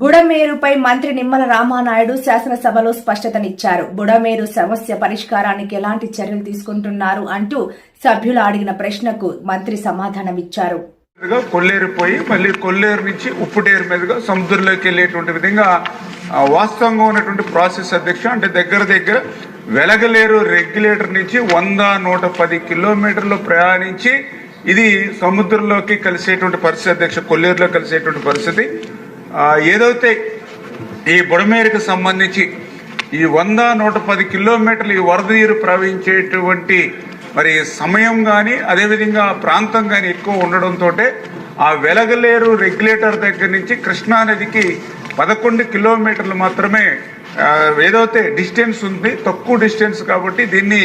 బుడమేరుపై మంత్రి నిమ్మల రామానాయుడు శాసనసభలో స్పష్టతనిచ్చారు. బుడమేరు సమస్య పరిష్కారానికి ఎలాంటి చర్యలు తీసుకుంటున్నారు అంటూ సభ్యులు అడిగిన ప్రశ్నకు మంత్రి సమాధానమిచ్చారు. కొల్లేరు పోయి మళ్ళీ కొల్లేరు నుంచి ఉప్పుటేరు మీదుగా సముద్రంలోకి వెళ్ళేటువంటి విధంగా వాస్తవంగా ఉన్నటువంటి ప్రాసెస్ అధ్యక్ష అంటే దగ్గర దగ్గర వెలగలేరు రెగ్యులేటర్ నుంచి వంద నూట పది కిలోమీటర్లు ప్రయాణించి ఇది సముద్రంలోకి కలిసేటువంటి పరిస్థితి అధ్యక్ష కొల్లేరులో కలిసేటువంటి పరిస్థితి. ఏదైతే ఈ బుడమేరుకు సంబంధించి ఈ వంద నూట పది కిలోమీటర్లు ఈ వరద నీరు ప్రవహించేటువంటి మరి సమయం కానీ అదేవిధంగా ప్రాంతం కానీ ఎక్కువ ఉండడంతో ఆ వెలగలేరు రెగ్యులేటర్ దగ్గర నుంచి కృష్ణానదికి పదకొండు కిలోమీటర్లు మాత్రమే ఏదైతే డిస్టెన్స్ ఉంది తక్కువ డిస్టెన్స్ కాబట్టి దీన్ని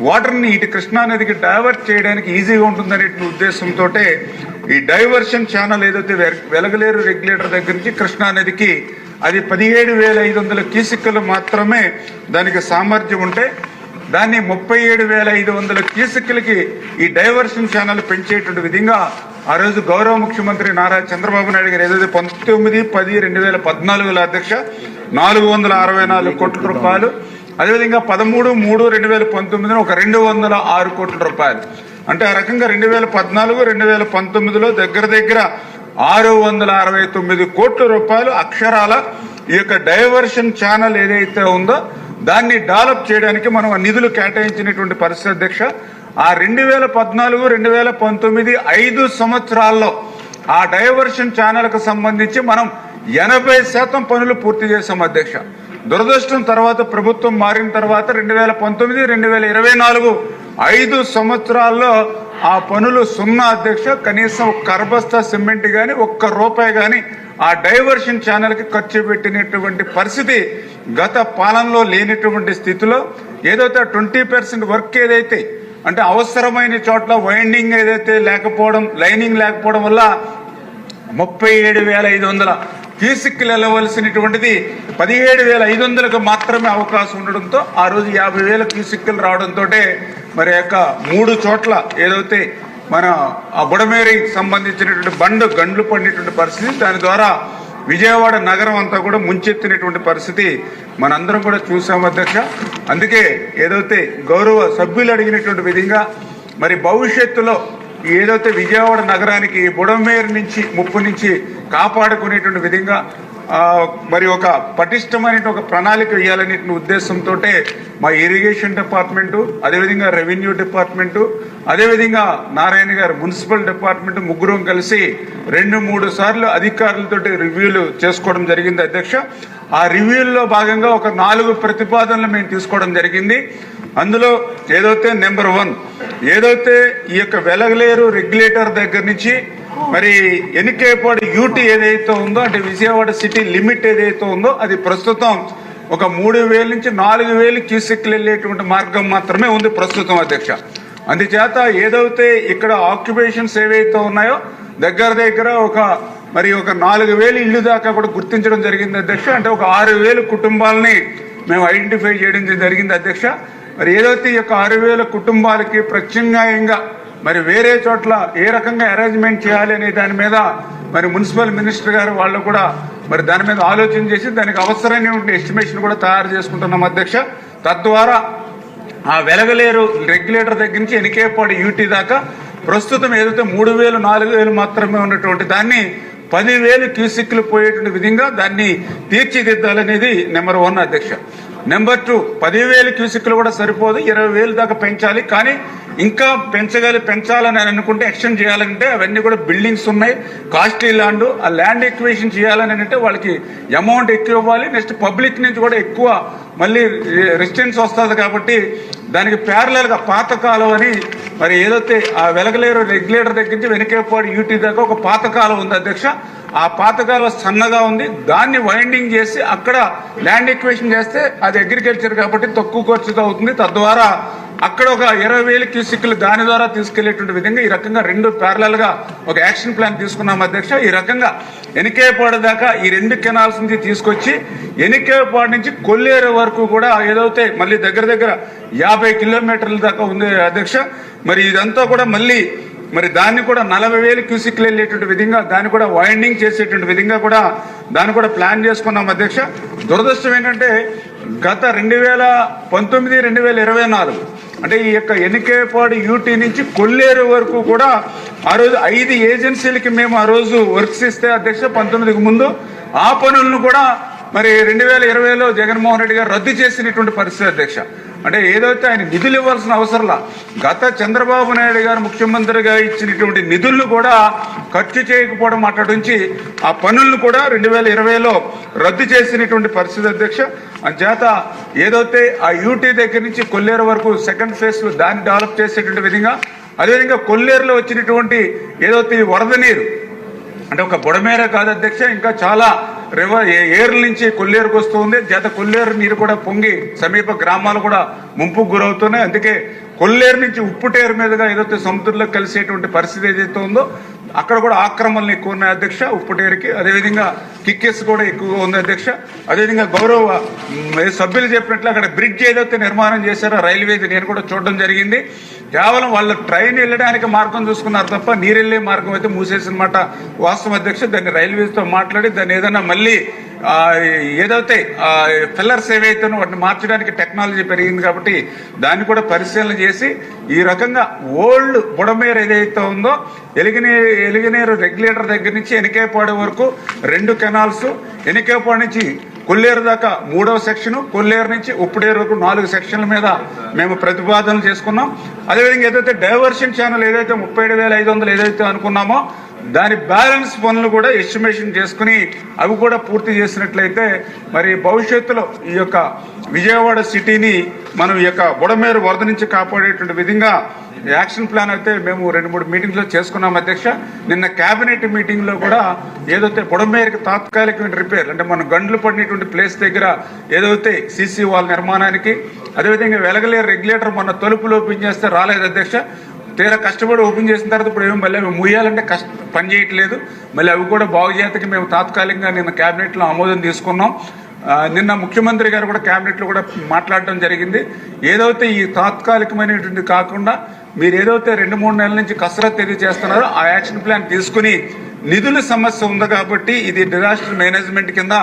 వాటర్ని ఇటు కృష్ణానదికి డైవర్ట్ చేయడానికి ఈజీగా ఉంటుందనే ఉద్దేశంతో ఈ డైవర్షన్ ఛానల్ ఏదైతే వె- వెలగలేరు రెగ్యులేటర్ దగ్గర నుంచి కృష్ణానదికి అది పదిహేడు వేల ఐదు వందల కీసిక్కలు మాత్రమే దానికి సామర్థ్యం ఉంటే దాన్ని ముప్పై ఏడు వేల ఐదు వందల క్యూసిక్కులకి ఈ డైవర్షన్ ఛానల్ పెంచేటువంటి విధంగా ఆ రోజు గౌరవ ముఖ్యమంత్రి నారా చంద్రబాబు నాయుడు గారు ఏదైతే పంతొమ్మిది పది రెండు వేల పద్నాలుగులో అధ్యక్ష నాలుగు వందల అరవై నాలుగు కోట్ల రూపాయలు అదేవిధంగా పదమూడు మూడు రెండు వేల పంతొమ్మిదిలో ఒక రెండు వందల ఆరు కోట్ల రూపాయలు. అంటే ఆ రకంగా రెండు వేల పద్నాలుగు రెండు వేల పంతొమ్మిదిలో దగ్గర దగ్గర ఆరు వందల అరవై తొమ్మిది కోట్ల రూపాయలు అక్షరాల ఈ యొక్క డైవర్షన్ ఛానల్ ఏదైతే ఉందో దాన్ని డెవలప్ చేయడానికి మనం ఆ నిధులు కేటాయించినటువంటి పరిస్థితి అధ్యక్ష ఆ రెండు వేల పద్నాలుగు రెండు వేల పంతొమ్మిది ఐదు సంవత్సరాల్లో ఆ డైవర్షన్ ఛానల్కు సంబంధించి మనం ఎనభై శాతం పనులు పూర్తి చేశాం అధ్యక్ష. దురదృష్టం తర్వాత ప్రభుత్వం మారిన తర్వాత రెండు వేల పంతొమ్మిది రెండు వేల ఇరవై నాలుగు ఐదు సంవత్సరాల్లో ఆ పనులు సున్నా అధ్యక్ష కనీసం కర్బస్తా సిమెంట్ కానీ ఒక్క రూపాయి కానీ ఆ డైవర్షన్ ఛానల్కి ఖర్చు పెట్టినటువంటి పరిస్థితి గత పాలనలో లేనటువంటి స్థితిలో ఏదైతే ట్వంటీ పర్సెంట్ వర్క్ ఏదైతే అంటే అవసరమైన చోట్ల వైండింగ్ ఏదైతే లేకపోవడం లైనింగ్ లేకపోవడం వల్ల ముప్పై ఏడు వేల ఐదు వందల క్యూసిక్లు వెళ్ళవలసినటువంటిది పదిహేడు వేల ఐదు వందలకు మాత్రమే అవకాశం ఉండడంతో ఆ రోజు యాభై వేల క్యూసిక్లు రావడంతో మరి యొక్క మూడు చోట్ల ఏదైతే మన ఆ బుడమేరికి సంబంధించినటువంటి బండ్ గండ్లు పడినటువంటి పరిస్థితి దాని ద్వారా విజయవాడ నగరం అంతా కూడా ముంచెత్తినటువంటి పరిస్థితి మనందరం కూడా చూసాం అధ్యక్ష. అందుకే ఏదైతే గౌరవ సభ్యులు అడిగినటువంటి విధంగా మరి భవిష్యత్తులో ఏదైతే విజయవాడ నగరానికి బుడమేరు నుంచి ముప్పు నుంచి కాపాడుకునేటువంటి విధంగా మరి ఒక పటిష్టమైన ఒక ప్రణాళిక వేయాలనే ఉద్దేశంతో మా ఇరిగేషన్ డిపార్ట్మెంటు అదేవిధంగా రెవెన్యూ డిపార్ట్మెంటు అదేవిధంగా నారాయణ గారు మున్సిపల్ డిపార్ట్మెంట్ ముగ్గురం కలిసి రెండు మూడు సార్లు అధికారులతో రివ్యూలు చేసుకోవడం జరిగింది అధ్యక్ష. ఆ రివ్యూల్లో భాగంగా ఒక నాలుగు ప్రతిపాదనలు మేము తీసుకోవడం జరిగింది. అందులో ఏదైతే నెంబర్ వన్ ఏదైతే ఈ యొక్క వెలగలేరు రెగ్యులేటర్ దగ్గర నుంచి మరి ఎన్నికేపాడు యూటీ ఏదైతే ఉందో అంటే విజయవాడ సిటీ లిమిట్ ఏదైతే ఉందో అది ప్రస్తుతం ఒక మూడు వేల నుంచి నాలుగు వేలు క్యూసెక్లు వెళ్ళేటువంటి మార్గం మాత్రమే ఉంది ప్రస్తుతం అధ్యక్ష. అందుచేత ఏదైతే ఇక్కడ ఆక్యుపేషన్స్ ఏవైతే ఉన్నాయో దగ్గర దగ్గర ఒక మరి ఒక నాలుగు వేలు ఇల్లు దాకా కూడా గుర్తించడం జరిగింది అధ్యక్ష. అంటే ఒక ఆరు వేలు కుటుంబాలని మేము ఐడెంటిఫై చేయడం జరిగింది అధ్యక్ష. మరి ఏదైతే ఈ యొక్క ఆరు వేల కుటుంబాలకి ప్రత్యామ్నాయంగా మరి వేరే చోట్ల ఏ రకంగా అరేంజ్మెంట్ చేయాలి అనే దాని మీద మరి మున్సిపల్ మినిస్టర్ గారు వాళ్ళు కూడా మరి దాని మీద ఆలోచన చేసి దానికి అవసరమైనటువంటి ఎస్టిమేషన్ కూడా తయారు చేసుకుంటున్నాం అధ్యక్ష. తద్వారా ఆ వెలగలేరు రెగ్యులేటర్ దగ్గర నుంచి ఎనికేపాడు యూటీ దాకా ప్రస్తుతం ఏదైతే మూడు వేలు నాలుగు వేలు మాత్రమే ఉన్నటువంటి దాన్ని పదివేలు క్యూసిక్లు పోయేటువంటి విధంగా దాన్ని తీర్చిదిద్దాలనేది నెంబర్ వన్ అధ్యక్ష. నెంబర్ టూ పదివేలు క్యూసిక్లు కూడా సరిపోదు ఇరవై వేలు దాకా పెంచాలి. కానీ ఇంకా పెంచగలి పెంచాలని అనుకుంటే ఎక్స్టెండ్ చేయాలంటే అవన్నీ కూడా బిల్డింగ్స్ ఉన్నాయి. కాస్ట్లీ ల్యాండ్ ఆ ల్యాండ్ ఎక్వేషన్ చేయాలని అంటే వాళ్ళకి అమౌంట్ ఎక్కువ ఇవ్వాలి. నెక్స్ట్ పబ్లిక్ నుంచి కూడా ఎక్కువ మళ్ళీ రెసిడెన్స్ వస్తుంది కాబట్టి దానికి ప్యారలల్ పాతకాలం అని మరి ఏదైతే ఆ వెలగలేరు రెగ్యులేటర్ దగ్గర నుంచి వెనకేపాడు యూటీ దాకా ఒక పాతకాలం ఉంది అధ్యక్ష. ఆ పాతకాల సన్నగా ఉంది. దాన్ని వైండింగ్ చేసి అక్కడ ల్యాండ్ ఎక్వేషన్ చేస్తే అది అగ్రికల్చర్ కాబట్టి తక్కువ ఖర్చుతో అవుతుంది. తద్వారా అక్కడ ఒక ఇరవై వేల క్యూసిక్లు దాని ద్వారా తీసుకెళ్ళేటువంటి విధంగా ఈ రకంగా రెండు ప్యారలల్గా ఒక యాక్షన్ ప్లాన్ తీసుకున్నాం అధ్యక్ష. ఈ రకంగా ఎనికేపాడు దాకా ఈ రెండు కెనాల్స్ నుంచి తీసుకొచ్చి ఎనికేపాడు నుంచి కొల్లేరు వరకు కూడా ఏదైతే మళ్ళీ దగ్గర దగ్గర యాభై కిలోమీటర్ల దాకా ఉంది అధ్యక్ష మరి ఇదంతా కూడా మళ్ళీ మరి దాన్ని కూడా నలభై వేలు క్యూసిక్లు వెళ్ళేటువంటి విధంగా దాన్ని కూడా వైండింగ్ చేసేటువంటి విధంగా కూడా దాన్ని కూడా ప్లాన్ చేసుకున్నాం అధ్యక్ష. దురదృష్టం ఏంటంటే గత రెండు వేల పంతొమ్మిది రెండు వేల ఇరవై నాలుగు అంటే ఈ యొక్క ఎన్నికేపాడు యూటీ నుంచి కొల్లేరు వరకు కూడా ఆ రోజు ఐదు ఏజెన్సీలకి మేము ఆ రోజు వర్క్స్ ఇస్తే అధ్యక్ష పంతొమ్మిదికి ముందు ఆ పనులను కూడా మరి రెండు వేల ఇరవైలో జగన్మోహన్ రెడ్డి గారు రద్దు చేసినటువంటి పరిస్థితి అధ్యక్ష. అంటే ఏదైతే ఆయన నిధులు ఇవ్వాల్సిన అవసరంలా గత చంద్రబాబు నాయుడు గారు ముఖ్యమంత్రిగా ఇచ్చినటువంటి నిధులను కూడా ఖర్చు చేయకపోవడం అక్కడి ఆ పనులను కూడా రెండు వేల ఇరవైలో రద్దు చేసినటువంటి పరిస్థితి అధ్యక్ష. అంచేత ఏదైతే ఆ యూటీ దగ్గర నుంచి కొల్లేరు వరకు సెకండ్ ఫేజ్ దాన్ని డెవలప్ చేసేటువంటి విధంగా అదేవిధంగా కొల్లేరులో వచ్చినటువంటి ఏదైతే వరద నీరు అంటే ఒక బుడమేర కాదు అధ్యక్ష ఇంకా చాలా రివర్ ఏర్ల నుంచి కొల్లేరుకు వస్తుంది. చేత కొల్లేరు నీరు కూడా పొంగి సమీప గ్రామాలు కూడా ముంపుకు గురవుతున్నాయి. అందుకే కొల్లేరు నుంచి ఉప్పుటేరు మీదుగా ఏదైతే సముద్రంలో కలిసేటువంటి పరిస్థితి ఏదైతే ఉందో అక్కడ కూడా ఆక్రమణలు ఎక్కువ ఉన్నాయి అధ్యక్ష ఉప్పుటేరుకి. అదేవిధంగా కిక్కెస్ కూడా ఎక్కువగా ఉంది అధ్యక్ష. అదేవిధంగా గౌరవ సభ్యులు చెప్పినట్లు అక్కడ బ్రిడ్జ్ ఏదైతే నిర్మాణం చేశారో రైల్వేది నేను కూడా చూడడం జరిగింది. కేవలం వాళ్ళ ట్రైన్ వెళ్ళడానికి మార్గం చూసుకున్నారు తప్ప నీరెళ్ళే మార్గం అయితే మూసేసిన మాట వాస్తవం అధ్యక్ష. దాన్ని రైల్వేస్తో మాట్లాడి దాన్ని ఏదైనా మళ్ళీ ఏదైతే ఫిల్లర్స్ ఏవైతే వాటిని మార్చడానికి టెక్నాలజీ పెరిగింది కాబట్టి దాన్ని కూడా పరిశీలన చేసి ఈ రకంగా ఓల్డ్ బుడమేర్ ఏదైతే ఉందో ఎలిగినేరు ఎలిగినేరు రెగ్యులేటర్ దగ్గర నుంచి ఎనికేపాడు వరకు రెండు కెనాల్స్ ఎనికేపాడు నుంచి కొల్లేరు దాకా మూడవ సెక్షన్ కొల్లేరు నుంచి ఉప్పుడేరు వరకు నాలుగు సెక్షన్ల మీద మేము ప్రతిపాదనలు చేసుకున్నాం. అదేవిధంగా ఏదైతే డైవర్షన్ ఛానల్ ఏదైతే ముప్పై ఏడు వేల ఐదు వందలు ఏదైతే అనుకున్నామో దాని బ్యాలెన్స్ పనులు కూడా ఎస్టిమేషన్ చేసుకుని అవి కూడా పూర్తి చేసినట్లయితే మరి భవిష్యత్తులో ఈ యొక్క విజయవాడ సిటీని మనం ఈ యొక్క బుడమేరు వరద నుంచి కాపాడేటువంటి విధంగా యాక్షన్ ప్లాన్ అయితే మేము రెండు మూడు మీటింగ్లో చేసుకున్నాం అధ్యక్ష. నిన్న కేబినెట్ మీటింగ్లో కూడా ఏదైతే బుడమేరుకి తాత్కాలికమైన రిపేర్ అంటే మనం గండ్లు పడినటువంటి ప్లేస్ దగ్గర ఏదైతే సీసీ వాల్ నిర్మాణానికి అదేవిధంగా వెలగలేరు రెగ్యులేటర్ మొన్న తలుపులు ఓపెన్ చేస్తే రాలేదు అధ్యక్ష. తీరా కష్టపడి ఓపెన్ చేసిన తర్వాత ఇప్పుడు ఏమో మళ్ళీ అవి ముయ్యాలంటే కష్ట పని చేయట్లేదు. మళ్ళీ అవి కూడా బాగు చేతకి మేము తాత్కాలికంగా నిన్న క్యాబినెట్లో ఆమోదం తీసుకున్నాం. నిన్న ముఖ్యమంత్రి గారు కూడా క్యాబినెట్లో కూడా మాట్లాడడం జరిగింది. ఏదైతే ఈ తాత్కాలికమైనటువంటి కాకుండా మీరు ఏదైతే రెండు మూడు నెలల నుంచి కసరత్ ఏది చేస్తున్నారో ఆ యాక్షన్ ప్లాన్ తీసుకుని నిధుల సమస్య ఉంది కాబట్టి ఇది డిజాస్టర్ మేనేజ్మెంట్ కింద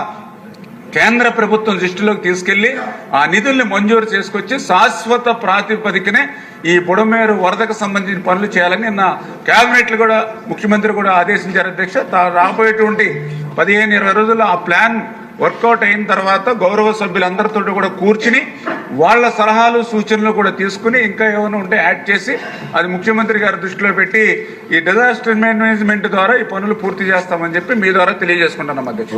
కేంద్ర ప్రభుత్వం దృష్టిలోకి తీసుకెళ్ళి ఆ నిధుల్ని మంజూరు చేసుకొచ్చి శాశ్వత ప్రాతిపదికనే ఈ బుడమేరు వరదకు సంబంధించిన పనులు చేయాలని నిన్న కేబినెట్లు కూడా ముఖ్యమంత్రి కూడా ఆదేశించారు అధ్యక్ష. రాబోయేటువంటి పదిహేను ఇరవై రోజుల్లో ఆ ప్లాన్ వర్కౌట్ అయిన తర్వాత గౌరవ సభ్యులందరితో కూడా కూర్చుని వాళ్ళ సలహాలు సూచనలు కూడా తీసుకుని ఇంకా ఏమైనా ఉంటే యాడ్ చేసి అది ముఖ్యమంత్రి గారి దృష్టిలో పెట్టి ఈ డిజాస్టర్ మేనేజ్మెంట్ ద్వారా ఈ పనులు పూర్తి చేస్తామని చెప్పి మీ ద్వారా తెలియజేసుకుంటున్నాం అధ్యక్ష.